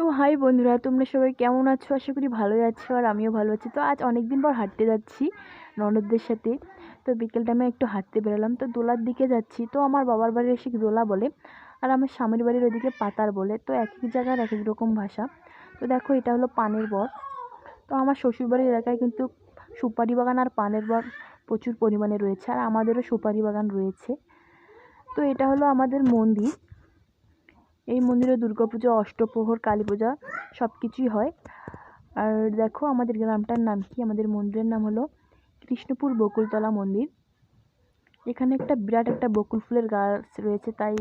তো হাই বন্ধুরা, তোমরা সবাই কেমন আছো? আশা করি ভালোই আছো আর আমিও ভালো আছি। তো আজ অনেক দিন পর হাঁটতে যাচ্ছি ননদদের সাথে। তো বিকেল টাইমে একটু হাঁটতে বেরোলাম। তো দোলার দিকে যাচ্ছি। তো আমার বাবার বাড়ির এসে দোলা বলে আর আমার স্বামীর বাড়ির ওদিকে পাতার বলে। তো এক এক জায়গার এক এক রকম ভাষা। তো দেখো, এটা হলো পানের বর। তো আমার শ্বশুরবাড়ির এলাকায় কিন্তু সুপারি বাগান আর পানের বর প্রচুর পরিমাণে রয়েছে। আর আমাদেরও সুপারি বাগান রয়েছে। তো এটা হলো আমাদের মন্দির। এই মন্দিরে দুর্গাপুজো অষ্টপ্রহর, কালী পূজা সব কিছুই হয়। আর দেখো আমাদের গ্রামটার নাম কি? আমাদের মন্দিরের নাম হলো কৃষ্ণপুর বকুলতলা মন্দির। এখানে একটা বিরাট একটা বকুল ফুলের গাছ রয়েছে, তাই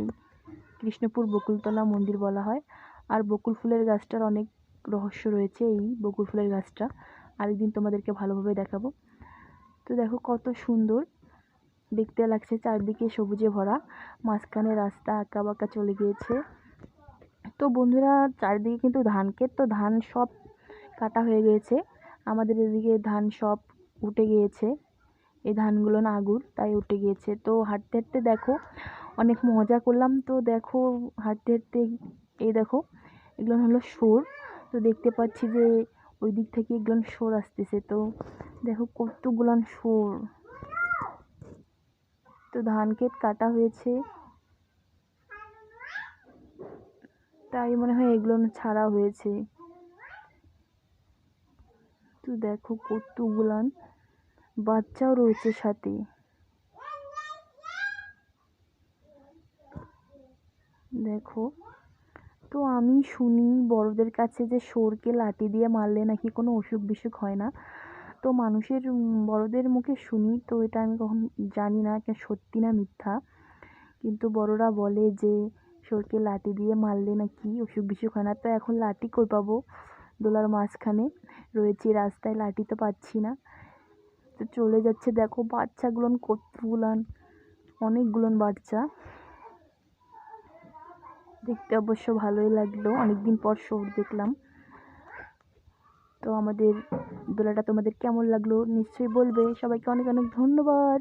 কৃষ্ণপুর বকুলতলা মন্দির বলা হয়। আর বকুল ফুলের গাছটার অনেক রহস্য রয়েছে এই বকুল ফুলের গাছটা। আরেকদিন তোমাদেরকে ভালোভাবে দেখাবো। তো দেখো কত সুন্দর। দেখতে লাগছে চারদিকে সবুজে ভরা, মাঝখানে রাস্তা আঁকা বাঁকা চলে গিয়েছে। তো বন্ধুরা চারিদিকে কিন্তু ধান ক্ষেত, তো ধান সব কাটা হয়ে গিয়েছে আমাদের এদিকে ধান সব উঠে গিয়েছে। এই ধানগুলো না আগুর তাই উঠে গিয়েছে। তো হাঁটতে হাঁটতে দেখো, অনেক মজা করলাম। তো দেখো, হাঁটতে হাঁটতে এই দেখো, এগুলো হলো সুর তো দেখতে পাচ্ছি যে ওই দিক থেকে এগুলো সুর আসতেছে। তো দেখো কতগুলান সুর তো ধান ক্ষেত কাটা হয়েছে। তাই মনে হয় এগুলো ছাড়া হয়েছে। তো দেখো কতগুলান বাচ্চাও রয়েছে সাথে। দেখো, তো আমি শুনি বড়দের কাছে যে সোরকে লাঠি দিয়ে মারলে নাকি কোনো অসুখ বিসুখ হয় না। তো মানুষের বড়দের মুখে শুনি, তো এটা আমি কখন জানি না সত্যি না মিথ্যা। কিন্তু বড়রা বলে যে ঈশ্বরকে লাঠি দিয়ে মারলে নাকি অসুখ বিসুখ হয় না। তো এখন লাঠি কই পাবো? দোলার মাঝখানে রয়েছে রাস্তায়, লাঠি তো পাচ্ছি না। তো চলে যাচ্ছে, দেখো বাচ্চাগুলোন কতগুলান, অনেকগুলোন বাচ্চা। দেখতে অবশ্য ভালোই লাগল, অনেকদিন পর শোর দেখলাম। তো আমাদের দোলাটা তোমাদের কেমন লাগল নিশ্চয়ই বলবে। সবাইকে অনেক অনেক ধন্যবাদ।